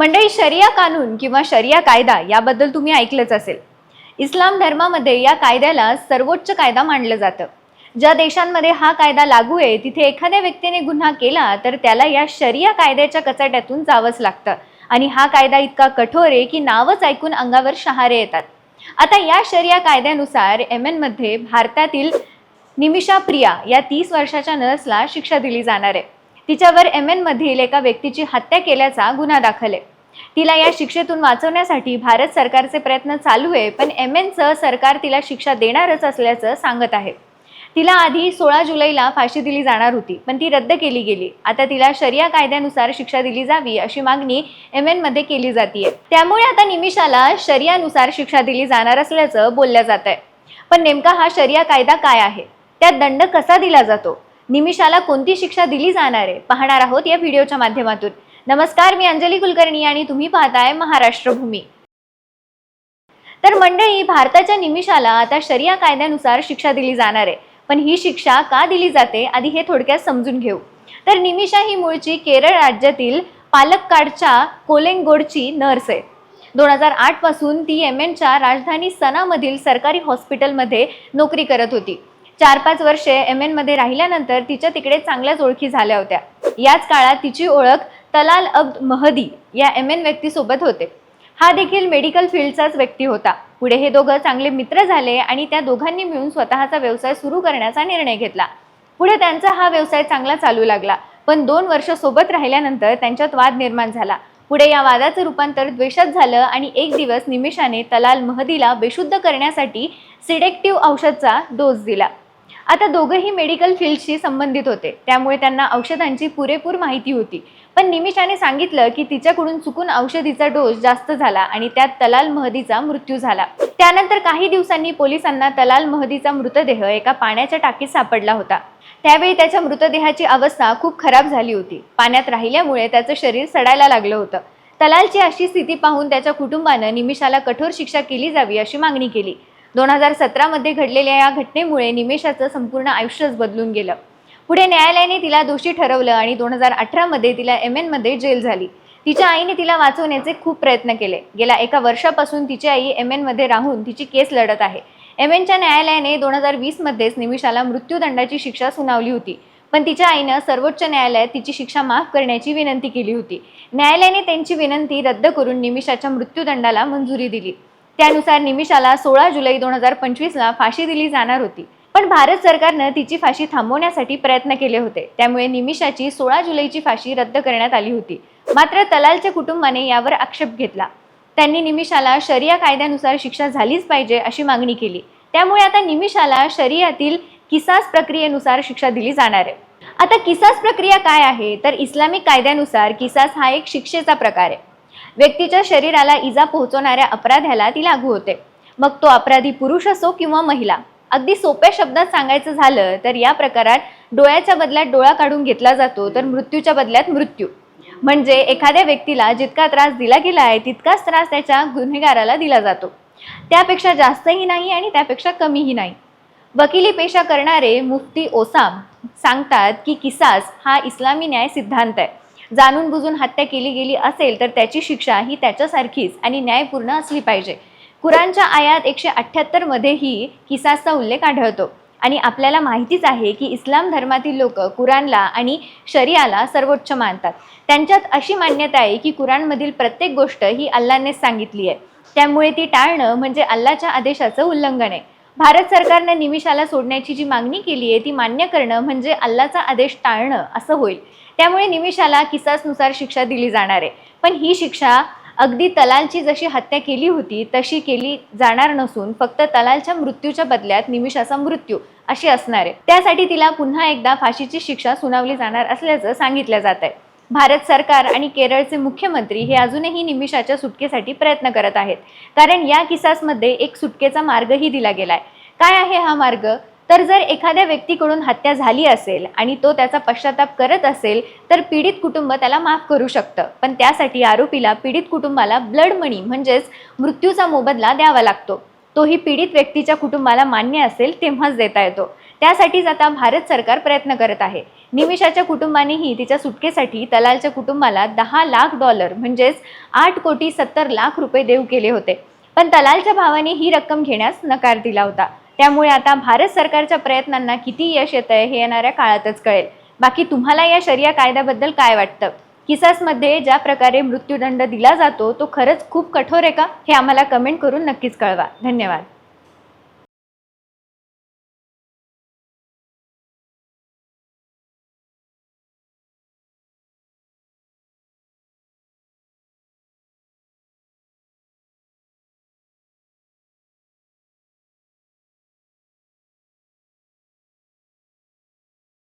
मंडळी शरिया कानून किंवा शरिया कायदा याबद्दल तुम्ही ऐकलंच असेल. इस्लाम धर्मामध्ये या कायद्याला सर्वोच्च कायदा मानलं जातं. ज्या देशांमध्ये हा कायदा लागू आहे तिथे एखाद्या व्यक्तीने गुन्हा केला तर त्याला या शरिया कायद्याच्या कचाट्यातून जावंच लागतं. आणि हा कायदा इतका कठोर आहे की नावच ऐकून अंगावर शहारे येतात. आता या शरिया कायद्यानुसार एम एनमध्ये भारतातील निमिषा प्रिया या तीस वर्षाच्या नर्सला शिक्षा दिली जाणार आहे. तिच्यावर एम एनमधील एका व्यक्तीची हत्या केल्याचा गुन्हा दाखल आहे. तिला या शिक्षेतून वाचवण्यासाठी भारत सरकारचे प्रयत्न चालू आहे पण एम एनचं सरकार तिला शिक्षा देणारच असल्याचं सांगत आहे. तिला आधी सोळा जुलैला फाशी दिली जाणार होती पण ती रद्द केली गेली. आता तिला शरिया कायद्यानुसार शिक्षा दिली जावी अशी मागणी एममध्ये केली जाते त्यामुळे आता निमिषाला शरियानुसार शिक्षा दिली जाणार असल्याचं बोललं जात आहे. पण नेमका हा शरिया कायदा काय आहे? त्यात दंड कसा दिला जातो? निमिषाला कोणती शिक्षा दिली जाणार आहे? पाहणार आहोत या व्हिडिओच्या माध्यमातून. नमस्कार मी अंजली कुलकर्णी आणि तुम्ही पाहताय महाराष्ट्र भूमी तर मंडळी भारताच्या निमिषाला आता शरिया कायद्यानुसार शिक्षा दिली जाणार आहे. पण ही शिक्षा का दिली जाते आधी हे थोडक्यात समजून घेऊ. तर निमिषा ही मूळची केरळ राज्यातील पालक्काडच्या कोलेंगोडची नर्स आहे. दोन हजार आठपासून ती येमेनच्या राजधानी सनामधील सरकारी हॉस्पिटलमध्ये नोकरी करत होती. चार पाच वर्षे एममध्ये राहिल्यानंतर तिच्या तिकडे चांगल्याच ओळखी झाल्या होत्या. याच काळात तिची ओळख तलाल अब्द महदी या एम एन व्यक्तीसोबत होते. हा देखील मेडिकल फील्डचाच व्यक्ती होता. पुढे हे दोघं चांगले मित्र झाले आणि त्या दोघांनी मिळून स्वतःचा व्यवसाय सुरू करण्याचा निर्णय घेतला. पुढे त्यांचा हा व्यवसाय चांगला चालू लागला. पण दोन वर्ष सोबत राहिल्यानंतर त्यांच्यात वाद निर्माण झाला. पुढे या वादाचं रूपांतर द्वेषात झालं आणि एक दिवस निमिषाने तलाल महदीला बेशुद्ध करण्यासाठी सिडेक्टिव्ह औषधचा डोस दिला. आता दोघंही मेडिकल फील्डशी संबंधित होते. त्यामुळे त्यांना औषधांची पुरेपूर माहिती होती. पण निमिषाने सांगितलं की तिच्याकडून चुकून औषधीचा डोस जास्त झाला आणि त्यात तलाल महदीचा मृत्यू झाला. त्यानंतर काही दिवसांनी पोलिसांना तलाल महदीचा मृतदेह एका पाण्याच्या टाकीत सापडला होता. त्यावेळी त्याच्या मृतदेहाची अवस्था खूप खराब झाली होती. पाण्यात राहिल्यामुळे त्याचं शरीर सडायला लागलं होतं. तलालची अशी स्थिती पाहून त्याच्या कुटुंबानं निमिषाला कठोर शिक्षा केली जावी अशी मागणी केली. दोन हजार सतरामध्ये घडलेल्या या घटनेमुळे निमेषाचं संपूर्ण आयुष्यच बदलून गेलं. पुढे न्यायालयाने तिला दोषी ठरवलं आणि दोन हजार अठरामध्ये तिला एम एनमध्ये जेल झाली. तिच्या आईने तिला वाचवण्याचे खूप प्रयत्न केले. गेल्या एका वर्षापासून तिची आई एम एनमध्ये राहून तिची केस लढत आहे. एम एनच्या न्यायालयाने दोन हजार वीसमध्येच निमिषाला मृत्यूदंडाची शिक्षा सुनावली होती. पण तिच्या आईनं सर्वोच्च न्यायालयात तिची शिक्षा माफ करण्याची विनंती केली होती. न्यायालयाने त्यांची विनंती रद्द करून निमिषाच्या मृत्यूदंडाला मंजुरी दिली. त्यानुसार निमिषाला सोळा जुलै दोन हजार पंचवीसला फाशी दिली जाणार होती. पण भारत सरकारनं तिची फाशी थांबवण्यासाठी प्रयत्न केले होते. त्यामुळे निमिषाची सोळा जुलैची फाशी रद्द करण्यात आली होती. मात्र तलालच्या कुटुंबाने यावर आक्षेप घेतला. त्यांनी निमिषाला शरिया कायद्यानुसार शिक्षा झालीच पाहिजे अशी मागणी केली. त्यामुळे आता निमिषाला शरियातील किसास प्रक्रियेनुसार शिक्षा दिली जाणार आहे. आता किसास प्रक्रिया काय आहे? तर इस्लामिक कायद्यानुसार किसास हा एक शिक्षेचा प्रकार आहे. व्यक्तीच्या शरीराला इजा पोहोचवणाऱ्या अपराध्याला ती लागू होते. मग तो अपराधी पुरुष असो किंवा महिला अगदी सोप्या शब्दात सांगायचं झालं तर या प्रकारात डोळ्याच्या बदल्यात डोळा काढून घेतला जातो तर मृत्यूच्या बदल्यात मृत्यू. म्हणजे एखाद्या व्यक्तीला जितका त्रास दिला गेला आहे तितकाच त्रास त्याच्या गुन्हेगाराला दिला जातो. त्यापेक्षा जास्तही नाही आणि त्यापेक्षा कमीही नाही. वकिली पेशा करणारे मुफ्ती ओसाम सांगतात की किसास हा इस्लामी न्याय सिद्धांत आहे. जाणून बुजून हत्या केली गेली असेल तर त्याची शिक्षा ही त्याच्यासारखीच आणि न्यायपूर्ण असली पाहिजे. कुराणच्या आयात एकशे अठ्ठ्याहत्तरमध्येही किसासचा उल्लेख आढळतो आणि आपल्याला माहितीच आहे की इस्लाम धर्मातील लोक कुराणला आणि शरियाला सर्वोच्च मानतात. त्यांच्यात अशी मान्यता आहे की कुराणमधील प्रत्येक गोष्ट ही अल्लानेच सांगितली आहे. त्यामुळे ती टाळणं म्हणजे अल्लाच्या आदेशाचं उल्लंघन आहे. भारत सरकारनं निमिषाला सोडण्याची जी मागणी केली आहे ती मान्य करणं म्हणजे अल्लाचा आदेश टाळणं असं होईल. त्यामुळे निमिषाला किसासनुसार शिक्षा दिली जाणार आहे. पण ही शिक्षा अगदी तलालची जशी हत्या केली होती तशी केली जाणार नसून फक्त तलालच्या मृत्यूच्या बदल्यात निमिषाचा मृत्यू अशी असणार आहे. त्यासाठी तिला पुन्हा एकदा फाशीची शिक्षा सुनावली जाणार असल्याचं सांगितलं जात आहे भारत सरकार आणि केरळचे मुख्यमंत्री हे अजूनही निमिषाच्या सुटकेसाठी प्रयत्न करत आहेत. कारण या किसासमध्ये एक सुटकेचा मार्गही दिला गेलाय. काय आहे हा मार्ग? तर जर एखाद्या व्यक्तीकडून हत्या झाली असेल आणि तो त्याचा पश्चाताप करत असेल तर पीडित कुटुंब त्याला माफ करू शकतं. पण त्यासाठी आरोपीला पीडित कुटुंबाला ब्लड मनी म्हणजेच मृत्यूचा मोबदला द्यावा लागतो. तोही पीडित व्यक्तीच्या कुटुंबाला मान्य असेल तेव्हाच देता येतो. त्यासाठीच आता भारत सरकार प्रयत्न करत आहे. निमिषाच्या कुटुंबानेही तिच्या सुटकेसाठी तलालच्या कुटुंबाला दहा लाख डॉलर म्हणजेच आठ कोटी सत्तर लाख रुपये देऊ केले होते. पण तलालच्या भावाने ही रक्कम घेण्यास नकार दिला होता. त्यामुळे आता भारत सरकारच्या प्रयत्नांना किती यश येत आहे हे येणाऱ्या काळातच कळेल. बाकी तुम्हाला या शरिया कायद्याबद्दल काय वाटतं? किसासमध्ये ज्या प्रकारे मृत्यूदंड दिला जातो तो खरंच खूप कठोर आहे का? हे आम्हाला कमेंट करून नक्कीच कळवा. धन्यवाद.